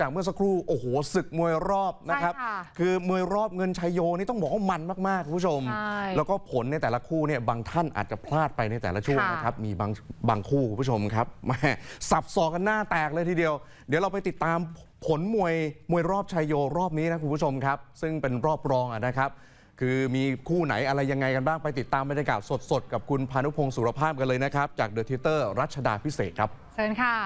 จากเมื่อสักครู่โอ้โหศึกมวยรอบนะครับใช่ค่ะคือมวยรอบเงินชัยโยนี่ต้องบอกว่ามันมากๆคุณผู้ชมใช่แล้วก็ผลในแต่ละคู่เนี่ยบางท่านอาจจะพลาดไปในแต่ละช่วงค่ะนะครับมีบางบางคู่คุณผู้ชมครับแหม่สับสอกกันหน้าแตกเลยทีเดียว เดี๋ยวเราไปติดตามผลมวยมวยรอบชัยโยรอบนี้นะคุณผู้ชมครับ ซึ่งเป็นรอบรองอะนะครับ คือมีคู่ไหนอะไรยังไงกันบ้างไปติดตามบรรยากาศสดๆกับคุณพานุพงศ์สุรภาพกันเลยนะครับจากเดอะทิเตอร์รัชดาพิเศษครับเชิญค่ะ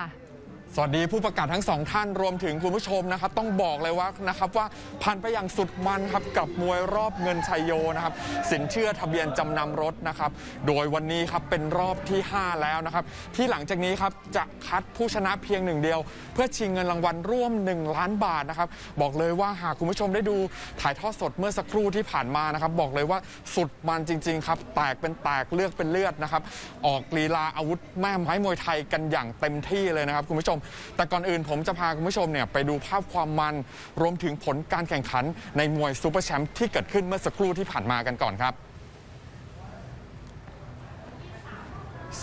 สวัสดีผู้ประกาศทั้งสองท่านรวมถึงคุณผู้ชมนะครับ ต้องบอกเลยว่านะครับว่าผ่านไปอย่างสุดมันครับกับมวยรอบเงินชัยโยนะครับ สินเชื่อทะเบียนจำนำรถนะครับ โดยวันนี้ครับเป็นรอบที่ 5 แล้วนะครับ ที่หลังจากนี้ครับจะคัดผู้ชนะเพียงหนึ่งเดียว เพื่อชิงเงินรางวัลร่วม 1 ล้านบาทนะครับ บอกเลยว่าหากคุณผู้ชมได้ดูถ่ายทอดสดเมื่อสักครู่ที่ผ่านมานะครับ บอกเลยว่าสุดมันจริง ๆ ครับ แตกเป็นแตกเลือกเป็นเลือดนะครับ ออกลีลาอาวุธแม่ไม้มวยไทยกันอย่างเต็มที่เลยนะครับคุณผู้ชมแต่ก่อนอื่นผมจะพาคุณผู้ชมเนี่ยไปดูภาพความมันรวมถึงผลการแข่งขันในมวยซูเปอร์แชมป์ที่เกิดขึ้นเมื่อสักครู่ที่ผ่านมากันก่อนครับ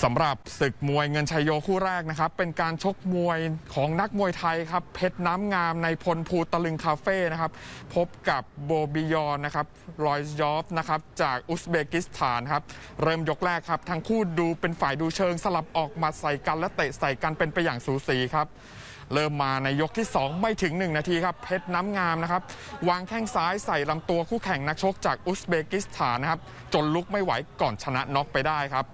สำหรับศึกมวยเงินชัยโยคู่แรกนะครับ เป็นการชกมวยของนักมวยไทยครับ เพชรน้ำงามในพลภูตะลึงคาเฟ่นะครับ พบกับโบบิยอนนะครับลอยยอฟนะครับ จากอุซเบกิสถานครับ เริ่มยกแรกครับ ทั้งคู่ดูเป็นฝ่ายดูเชิงสลับออกมาใส่กันและเตะใส่กันเป็นไปอย่างสูสีครับเริ่มมาในยกที่ 2 ไม่ถึง 1 นาทีครับ เพชรน้ำงามนะครับ วางแข้งซ้ายใส่ลำตัวคู่แข่งนักชกจากอุซเบกิสถานนะครับ จนลุกไม่ไหวก่อนชนะน็อกไปได้ครับ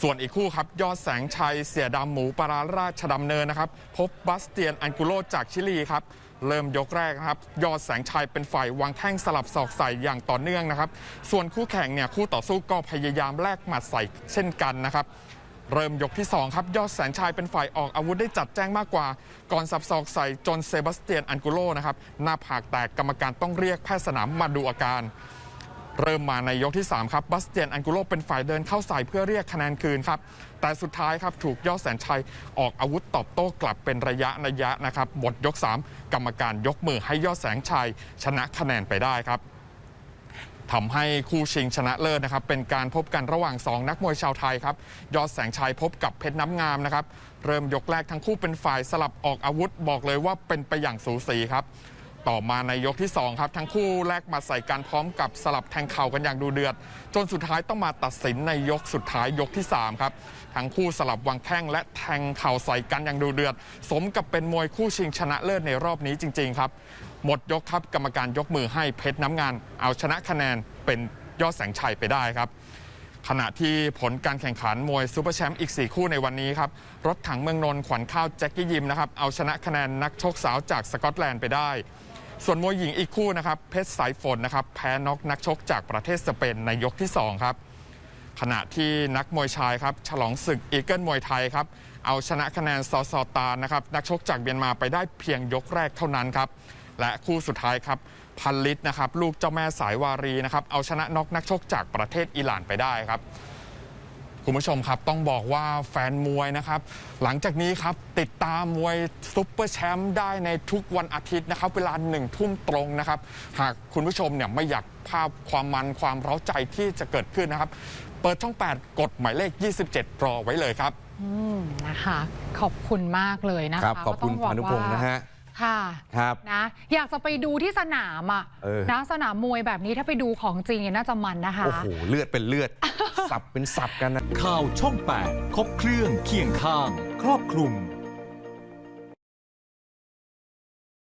ส่วนอีกคู่ครับ ยอดแสงชัยเสียดำหมูปราราชดำเนินนะครับ พบบัสเตียนอันกุโลจากชิลีครับ เริ่มยกแรกนะครับ ยอดแสงชัยเป็นฝ่ายวางแข้งสลับศอกใส่อย่างต่อเนื่องนะครับ ส่วนคู่แข่งเนี่ยคู่ต่อสู้ก็พยายามแลกหมัดใส่เช่นกันนะครับเริ่มยกที่ 2 ครับ ยอดแสงชัยเป็นฝ่ายออกอาวุธได้จัดแจ้งมากกว่า ก่อนสับศอกใส่จนเซบาสเตียนอันกุโลนะครับ หน้าผากแตกกรรมการต้องเรียกแพทย์สนามมาดูอาการ เริ่มมาในยกที่ 3 ครับบัสเตียนอันกุโลเป็นฝ่ายเดินเข้าใส่เพื่อเรียกคะแนนคืนครับ แต่สุดท้ายครับถูกยอดแสนชัยออกอาวุธตอบโต้กลับเป็นระยะระยะนะครับหมดยก 3 กรรมการยกมือให้ยอดแสงชัย ชนะคะแนนไปได้ครับทำให้คู่ชิงชนะเลิศนะครับเป็นการพบกันระหว่าง 2 นักมวยชาวไทยครับยอดแสงชัยพบกับเพชรน้ำงามนะครับเริ่มยกแรกทั้งคู่เป็นฝ่ายสลับออกอาวุธบอกเลยว่าเป็นไปอย่างสูสีครับ ต่อมาในยกที่ 2 ครับ ทั้งคู่แลกมาใส่กันพร้อมกับสลับแทงเข่ากันอย่างดูเดือด จนสุดท้ายต้องมาตัดสินในยกสุดท้ายยกที่ 3 ครับ ทั้งคู่สลับวางแข้งและแทงเข่าใส่กันอย่างดูเดือด สมกับเป็นมวยคู่ชิงชนะเลิศในรอบนี้จริง ๆ ครับ หมดยกครับกรรมการยกมือให้เพชรน้ำงาน เอาชนะคะแนนเป็นยอดแสงชัยไปได้ครับขณะที่ผลการแข่งขันมวยซูเปอร์แชมป์อีก 4 คู่ในวันนี้ครับ รถถังเมืองนนท์ขวัญข้าวแจ็คกี้ยิมนะครับ เอาชนะคะแนนนักชกสาวจากสกอตแลนด์ไปได้ ส่วนมวยหญิงอีกคู่นะครับเพชรสายฝนนะครับแพ้น็อกนักชกจากประเทศสเปนในยกที่ 2 ครับ ขณะที่นักมวยชายครับฉลองศึกอีเกิลมวยไทยครับเอาชนะคะแนนซอซอตานนะครับนักชกจากเมียนมาไปได้เพียงยกแรกเท่านั้นครับและคู่สุดท้ายครับพันลิตนะครับลูกเจ้าแม่สายวารีนะครับเอาชนะน็อกนักชกจากประเทศอิหร่านไปได้ครับ คุณผู้ชมครับต้องบอกว่าแฟนมวยนะครับ หลังจากนี้ครับติดตามมวยซุปเปอร์แชมป์ได้ในทุกวันอาทิตย์นะครับ เวลาหนึ่งทุ่มตรงนะครับ หากคุณผู้ชมเนี่ยไม่อยากภาพความมันความเร้าใจที่จะเกิดขึ้นนะครับ เปิดช่อง 8 กดหมายเลข 27 รอไว้เลยครับ อืมนะคะ ขอบคุณมากเลยนะคคะรับขอบคุณก็ต้พานุพงศ์นะฮะ ค่ะครับนะอยากจะไปดูที่สนามอะเออ นะสนามมวยแบบนี้ถ้าไปดูของจริงเนี่ยน่าจะมันนะคะ โอ้โห เลือดเป็นเลือด สับเป็นสับกันนะ ข่าวช่อง 8 ครบเครื่องเคียงข้าง ครอบคลุม